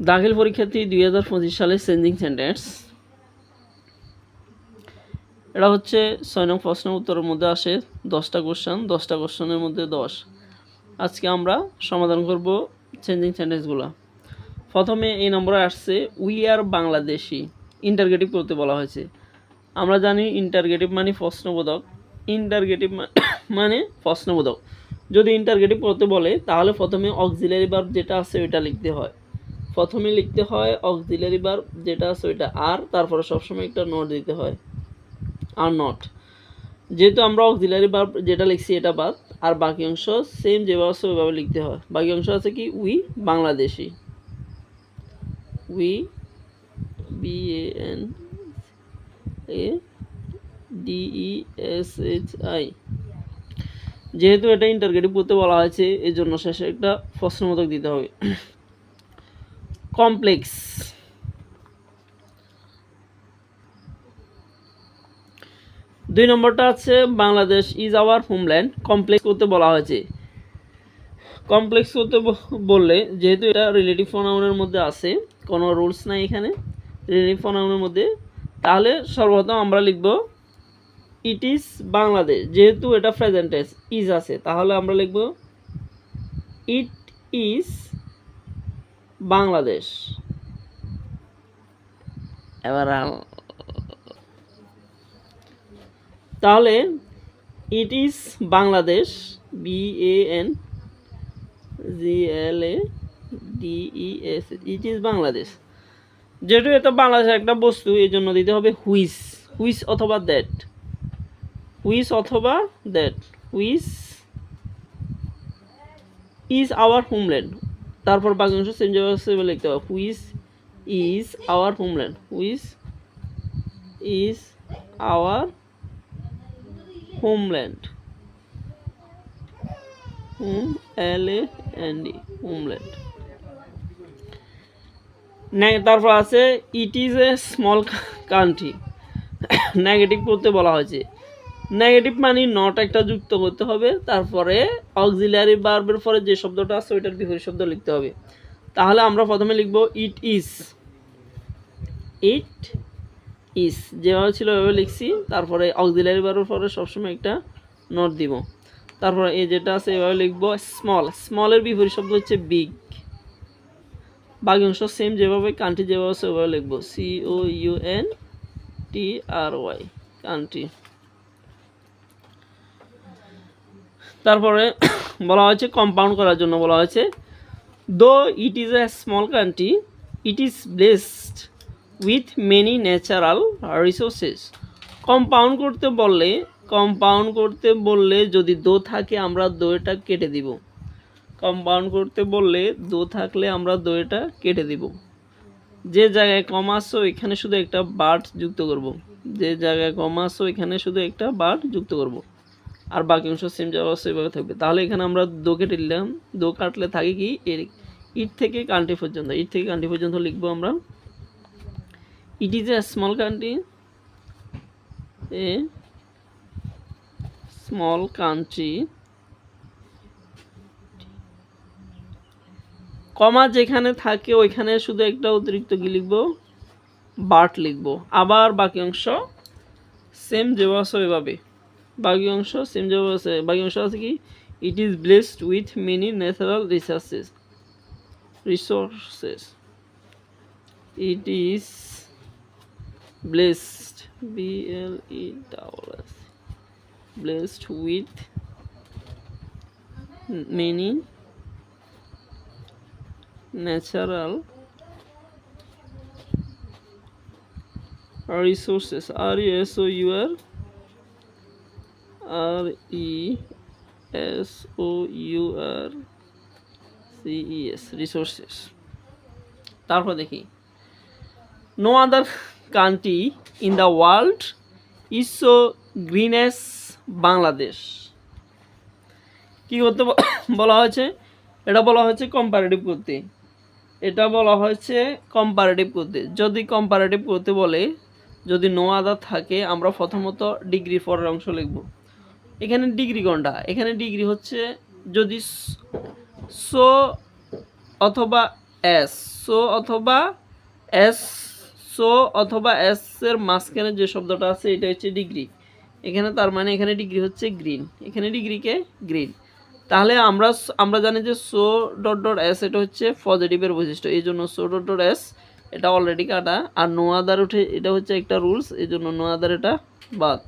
দাখিল পরীক্ষার্থী দুই হাজার পঁচিশ সালের চেঞ্জিং সেন্টেন্স এটা হচ্ছে ছয় নং প্রশ্ন উত্তরের মধ্যে আসে দশটা কোশ্চেন দশটা কোশ্চেনের মধ্যে দশ। আজকে আমরা সমাধান করব চেঞ্জিং সেন্টেন্সগুলো প্রথমে এই নম্বরে আসছে উই আর বাংলাদেশি ইন্টারগেটিভ করতে বলা হয়েছে। আমরা জানি ইন্টারগেটিভ মানে প্রশ্নবোধক। ইন্টারগেটিভ মানে প্রশ্নবোধক। যদি ইন্টারগেটিভ করতে বলে, তাহলে প্রথমে অক্সিলারি ভার্ব যেটা আছে, ওইটা লিখতে হয়। প্রথমে লিখতে হয় অক্সিলারি ভার্ব যেটা আছে ওইটা আর, তারপরে সবসময় একটা নোট দিতে হয়। আর নট যেহেতু আমরা অক্সিলারি ভার্ব যেটা লিখছি এটা বাদ, আর বাকি অংশ সেম যেভাবে আছে ওইভাবে লিখতে হয়। বাকি অংশ আছে কি? We Bangladeshi. We B N A D E S H I যেহেতু এটা ইন্টারগেটিভ করতে বলা হয়েছে এই জন্য শেষে একটা প্রশ্নবোধক দিতে হবে। কমপ্লেক্স। দুই নম্বরটা আছে, Bangladesh is our homeland complex করতে বলা হয়েছে। কমপ্লেক্স করতে বললে যেহেতু এটা রিলেটিভ ফোনাউনের মধ্যে আছে, কোনো রুলস নাই এখানে রিলেটিভ ফোনাউনের মধ্যে, তাহলে সর্বপ্রথম আমরা লিখব ইট ইজ বাংলাদেশ যেহেতু এটা প্রেজেন্টেন্স ইজ আছে, তাহলে আমরা লিখব ইট ইজ বাংলাদেশ। এবার তাহলে it is Bangladesh B A N G L A D E S it is Bangladesh. যেহেতু এটা বাংলাদেশের একটা বস্তু এই জন্য দিতে হবে হুইস হুইস অথবা দ্যাট হুইস অথবা দ্যাট হুইস ইজ আওয়ার হোমল্যান্ড তারপর বাকি অংশ সেম জায়গায় লিখতে হবে whose is our homeland which is our homeland home L A homeland তারপর আছে it is a small country negative করতে বলা হয়েছে। নেগেটিভ মানে নট একটা যুক্ত করতে হবে, তারপরে অক্সিলারি বার্বের পরে যে শব্দটা আছে ওইটার বিপরীত শব্দ লিখতে হবে। তাহলে আমরা প্রথমে লিখব ইট ইজ ইট ইস যেভাবে ছিল ওইভাবে লিখছি, তারপরে অক্সিলারি বারের পরে সবসময় একটা নট দিব। তারপরে এই যেটা আছে এভাবে লিখব স্মল স্মলের বিপরীত শব্দ হচ্ছে বিগ বাকি অংশ সেম যেভাবে কান্ট্রি যেভাবে আছে ওইভাবে লিখব। C O U N T R Y country তারপরে বলা হয়েছে কম্পাউন্ড করার জন্য বলা হয়েছে। Though it is a small country it is blessed with many natural resources compound করতে বললে কম্পাউন্ড করতে বললে যদি দো থাকে, আমরা দইটা কেটে দিব। কম্পাউন্ড করতে বললে দো থাকলে আমরা দইটা কেটে দিব। যে জায়গায় কম আসো এখানে শুধু একটা বার্ড যুক্ত করব। যে জায়গায় কম আসো এখানে শুধু একটা বার্ড যুক্ত করব। আর বাকি অংশ সেম জায়গা সেভাবে থাকবে। তাহলে এখানে আমরা দো কেটে নিলাম দো কাটলে থাকে কি? এর ইট থেকে কান্ট্রি পর্যন্ত। ইট থেকে কান্ট্রি পর্যন্ত লিখব আমরা। It is a small country a small country comma যেখানে থাকে, ওইখানে শুধু একটা অতিরিক্ত কি লিখব? বার্ট লিখব। আবার বাকি অংশ সেম যেভাবে ওইভাবে বাকি অংশ সেম যাবে আছে বাকি অংশ আছে কি it is blessed with many natural resources resources it is blessed B L E blessed with many natural resources R U R s o u r c e s, resources. তারপর দেখি। Other country in the world is so green as Bangladesh কি করতে বলা হয়েছে? এটা বলা হয়েছে comparative করতে। এটা বলা হয়েছে কম্পারেটিভ করতে। যদি কম্পারেটিভ করতে বলে, যদি নো আদার থাকে, আমরা প্রথমত ডিগ্রি পরের অংশ লিখব। এখানে ডিগ্রি কোনটা? এখানে ডিগ্রি হচ্ছে যদি সো অথবা এস, সো অথবা এস, সো অথবা এস এর মাঝখানে যে শব্দটা আছে, এটা হচ্ছে ডিগ্রি। এখানে তার মানে এখানে ডিগ্রি হচ্ছে গ্রিন। এখানে ডিগ্রিকে গ্রিন। তাহলে আমরা আমরা জানি যে সো ডট ডট এস এটা হচ্ছে পজিটিভের বৈশিষ্ট্য। এই জন্য সো ডট ডট এস এটা অলরেডি কাটা। আর নো আদার উঠে, এটা হচ্ছে একটা রুলস এই জন্য নো আদার এটা বাদ।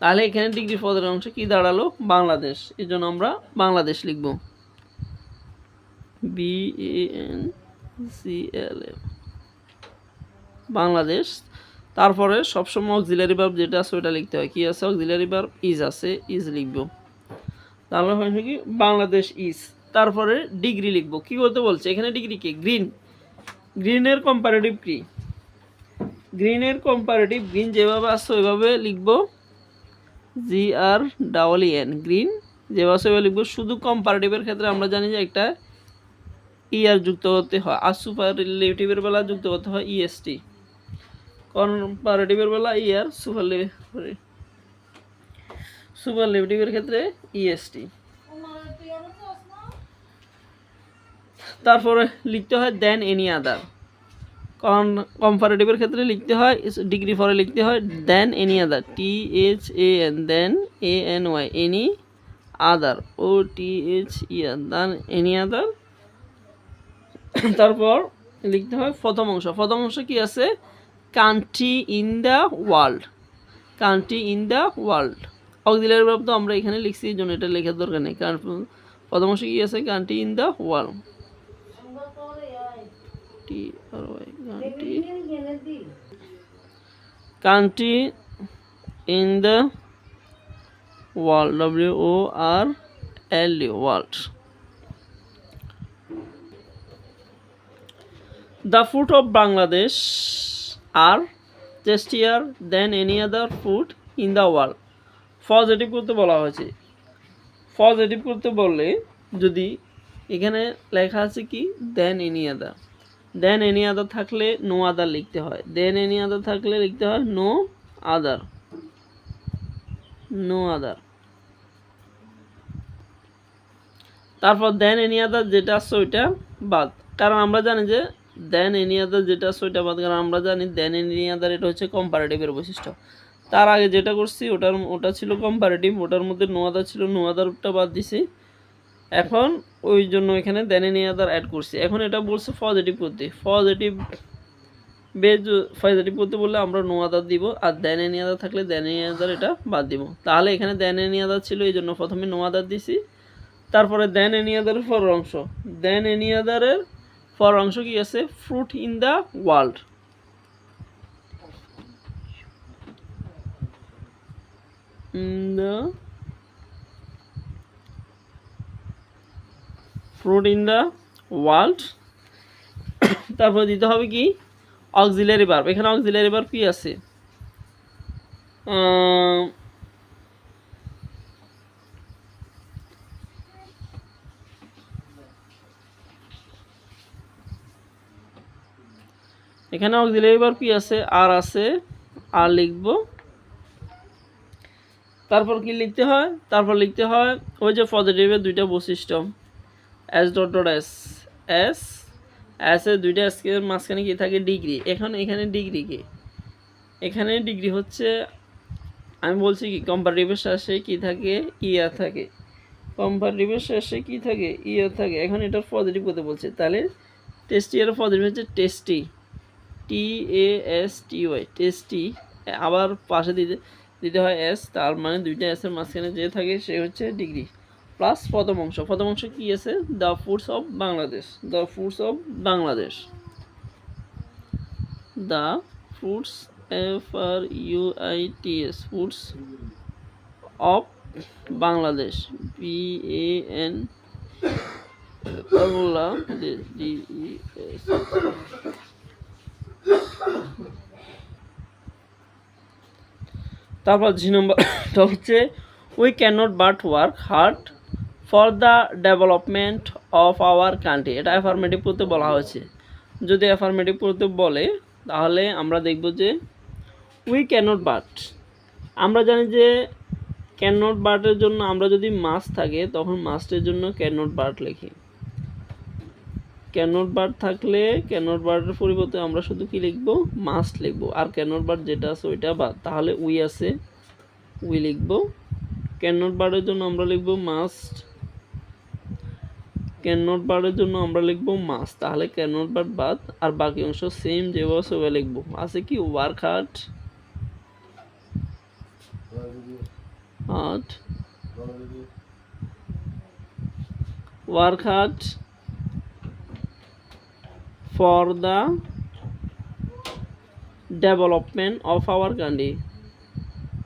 তাহলে এখানে ডিগ্রি পদের অংশ কি দাঁড়াল? বাংলাদেশ। এই জন্য আমরা বাংলাদেশ লিখব। B N C L A Bangladesh. তারপরে সবসময় অক্সিলারি ভার্ব যেটা আছে ওটা লিখতে হয়। কি আছে? অক্সিলারি ভার্ব ইজ আছে। ইজ লিখব। তাহলে হয় কি? বাংলাদেশ ইজ তারপরে ডিগ্রি লিখব। কি করতে বলছে? এখানে ডিগ্রি কি? গ্রিন গ্রিনের কম্পারেটিভ কি? গ্রিনের কম্পারেটিভ গ্রিন যেভাবে আসছে ওইভাবে লিখব। G R double N, green. আসছে ওইভাবে লিখব, শুধু কম্পারেটিভের ক্ষেত্রে আমরা জানি যে একটা ইয়ার যুক্ত করতে হয়, আর সুপারলেটিভের বেলা যুক্ত করতে হয় ইএসটি কম্পারেটিভের বেলা ইয়ার সুপার সুপারলেটিভের ক্ষেত্রে ইএসটি তারপরে লিখতে হয় দেন এনি আদার কারণ কম্পারেটিভের ক্ষেত্রে লিখতে হয় ডিগ্রি পরে লিখতে হয় than any other T H A N than A N Y any other O T H E R than any other তারপর লিখতে হয় প্রথম অংশ। প্রথম অংশ কি আছে? Country in the world country in the world auxiliary verb তো আমরা এখানে লিখছি এই জন্য এটা লেখার দরকার নেই কারণ প্রথম অংশ কি আছে? Country in the world T R Y country country in the world W O R L U world The food of Bangladesh are tastier than any other food in the world. Positive করতে বলা হয়েছে। Positive করতে বললে যদি এখানে লেখা আছে কি দেন এনি আদার দেন এনি আদার থাকলে নো আদার লিখতে হয়। দেন এনি আদার থাকলে লিখতে হয় নো আদার নো আদার তারপর দেন এনি আদার যেটা আসছে ওইটা বাদ। কারণ আমরা জানি যে দেন এনি আদার যেটা আসছে ওইটা বাদ। কারণ আমরা জানি দেন এনি আদার এটা হচ্ছে কম্পারেটিভের বৈশিষ্ট্য। তার আগে যেটা করছি, ওটার, ওটা ছিল কম্পারেটিভ ওটার মধ্যে নো আদার ছিল নো আদারটা বাদ দিছি। এখন ওই জন্য এখানে দেন এনি আদার অ্যাড করছি। এখন এটা বলছে পজিটিভ করতে। পজিটিভ বেজ পজিটিভ করতে বললে আমরা নো আদার দিব, আর দেন এনি আদার থাকলে দেন এনি আদার এটা বাদ দিব। তাহলে এখানে দেন এনি আদার ছিল, এই জন্য প্রথমে নো আদার দিছি। তারপরে দেন এনি আদারের ফর অংশ। দেন এনি আদারের ফর অংশ কি আছে? Fruit in the world in the fruit in the world. তারপরে দিতে হবে কি? অক্সিলারি বার্ব এখানে অক্সিলারি বার্ব কি আছে? এখানে অক্সিলারি ভার্ব কি আছে? আর আছে। আর লিখব। তারপর কি লিখতে হয়? তারপর লিখতে হয় ওই যে পজিটিভের দুইটা বৈশিষ্ট্য। S dot dot S S S এর দুইটা এসকের মাঝখানে কি থাকে? ডিগ্রি এখন এখানে ডিগ্রি কি? এখানে ডিগ্রি হচ্ছে, আমি বলছি কি কম্পারেটিভের শেষে কি থাকে? ইয়ার থাকে। কম্পারেটিভের শেষে কি থাকে? ইয়ার থাকে। এখন এটার পজিটিভ করতে বলছে। তাহলে টেস্টি এর পজিটিভ হচ্ছে tasty T A S T Y tasty আবার পাশে দিতে দিতে হয় এস তার মানে দুইটা এসের মাঝখানে যে থাকে, সে হচ্ছে ডিগ্রি প্লাস প্রথম অংশ অংশ কি আছে? The foods of Bangladesh the foods of Bangladesh the foods F R U I T S foods of Bangladesh B A N Bangla D E S তারপর জি নম্বরটা হচ্ছে we can not but work hard for the development of our country এটা affirmative করতে বলা হয়েছে। যদি affirmative করতে বলে, তাহলে আমরা দেখব যে উই ক্যানট বাট আমরা জানি যে ক্যানট বাটের জন্য আমরা যদি মাস থাকে, তখন মাস্টের জন্য ক্যানট বাট লিখি। ক্যানট বার থাকলে ক্যানট বারের পরিবর্তে আমরা শুধু কি লিখব? মাস্ট লিখব। আর ক্যানট বার যেটা আছে ওইটা বাদ। তাহলে উই আছে উই লিখব। ক্যানট বারের জন্য আমরা লিখব মাস্ট ক্যানট বারের জন্য আমরা লিখব মাস্ট তাহলে ক্যানট বার বাদ আর বাকি অংশ সেম যেভাবে সেভাবে লিখব আছে কি work hard hard for the development of our country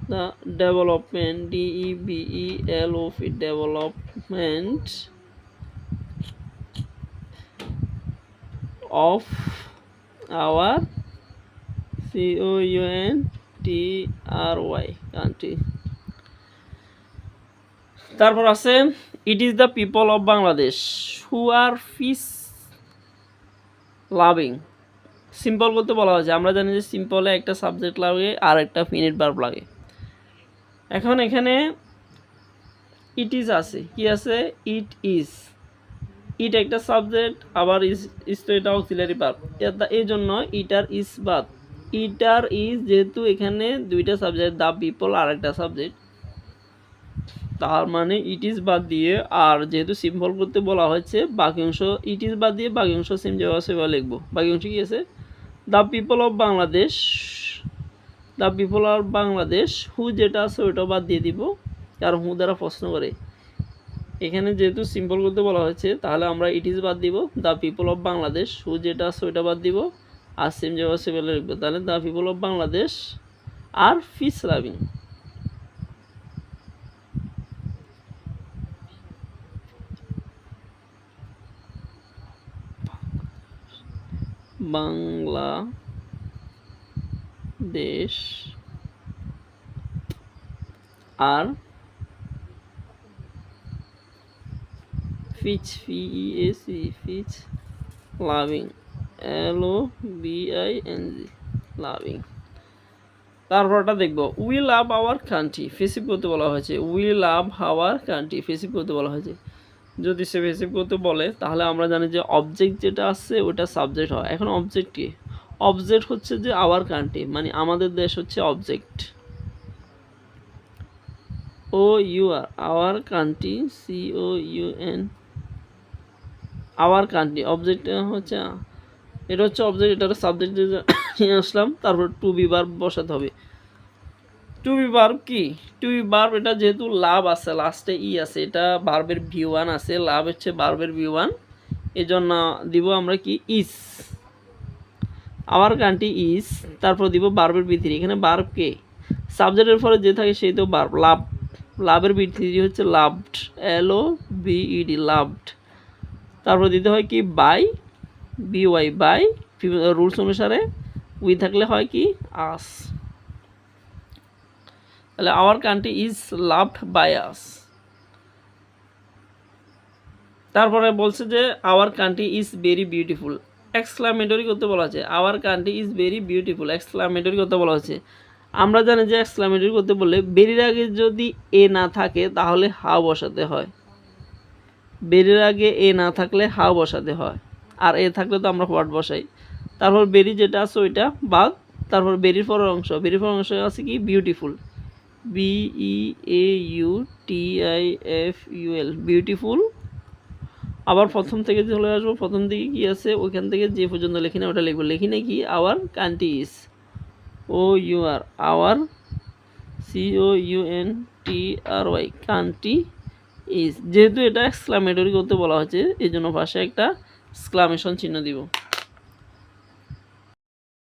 the development d e b e l o p development of our c o u n t r y country. তারপর আছে it is the people of Bangladesh who are peace loving simple করতে বলা হয়েছে। আমরা জানি যে সিম্পলে একটা subject লাগে আর একটা ফিনিট বার্ব লাগে। এখন এখানে ইট ইজ আছে। কি আছে? ইট ইজ ইট একটা সাবজেক্ট, আবার তো এটা অক্সিলারি বার্ব এই জন্য ইটার ইজ বাদ। ইটার ইজ যেহেতু এখানে দুইটা সাবজেক্ট দ্য পিপল আর একটা সাবজেক্ট। তার মানে ইট ইজ বাদ দিয়ে, আর যেহেতু সিম্পল করতে বলা হয়েছে, বাকি অংশ ইট ইজ বাদ দিয়ে বাকি অংশ সেম যেভাবে সেভাবে লিখব। বাকি অংশ কি আছে? The people of Bangladesh. The people of Bangladesh, who যেটা আছে ওইটাও বাদ দিয়ে দিব কারণ হু দ্বারা প্রশ্ন করে। এখানে যেহেতু সিম্পল করতে বলা হয়েছে, তাহলে আমরা ইট ইজ বাদ দিব the people of Bangladesh who যেটা আছে ওইটা বাদ দিব আর সেম যেভাবে সেভাবে লিখব তাহলে the people of Bangladesh are peace loving Bangladesh are peace P E A C peace loving এল ও বিআই এন জি লাভিং তারপরটা দেখব। We love our country passive করতে বলা হয়েছে। We love our country passive করতে বলা হয়েছে। যদি সে ফেসিভ করতে বলে, তাহলে আমরা জানি যে অবজেক্ট যেটা আছে, ওটা সাবজেক্ট হয়। এখন অবজেক্ট কি? অবজেক্ট হচ্ছে যে আওয়ার কান্ট্রি মানে আমাদের দেশ হচ্ছে object O U R our country C O U N our country. Object হচ্ছে, এটা হচ্ছে অবজেক্ট এটা সাবজেক্ট নিয়ে আসলাম, তারপর টু বি বার বসাতে হবে। টু বি বার্ব কি? টু বি বার্ব এটা যেহেতু লাভ আছে লাস্টে ই আছে, এটা বার্বের ভি ওয়ান আছে লাভ হচ্ছে বার্বের ভি ওয়ান এই জন্য দিব আমরা কি? ইস আওয়ার কান্ট্রি ইস তারপর দিব বার্বের বি থ্রি এখানে বার্ব কে? সাবজেক্টের ফলে যে থাকে সেই তো বার্ব লাভ লাভের বি থ্রি হচ্ছে loved L O V E D loved তারপর দিতে হয় কি by B Y by rules অনুসারে উই থাকলে হয় কি আস তাহলে our country is loved by us তারপরে বলছে যে our country is very beautiful exclamatory করতে বলা হচ্ছে our country is very beautiful exclamatory করতে বলা হচ্ছে আমরা জানি যে এক্সক্লামেটরি করতে বললে বেরির আগে যদি এ না থাকে, তাহলে হা বসাতে হয়। বেরির আগে এ না থাকলে হাও বসাতে হয়। আর এ থাকলে তো আমরা হোয়াট বসাই। তারপর বেরি যেটা আছে ওইটা বাঘ, তারপর বেরির পরের অংশ। বেরির পরের অংশ আছে কি? Beautiful B E A U T I F U L beautiful আবার প্রথম থেকে চলে আসব, প্রথম দিকে কি আছে? ওইখান থেকে যে পর্যন্ত লিখি না, ওটা লিখব। লিখি না কি? Our country is O U R our C O U N T R Y country is যেহেতু এটা এক্সক্লামেটরি করতে বলা হচ্ছে এই জন্য পাশে একটা এক্সক্লামেশন চিহ্ন দিব।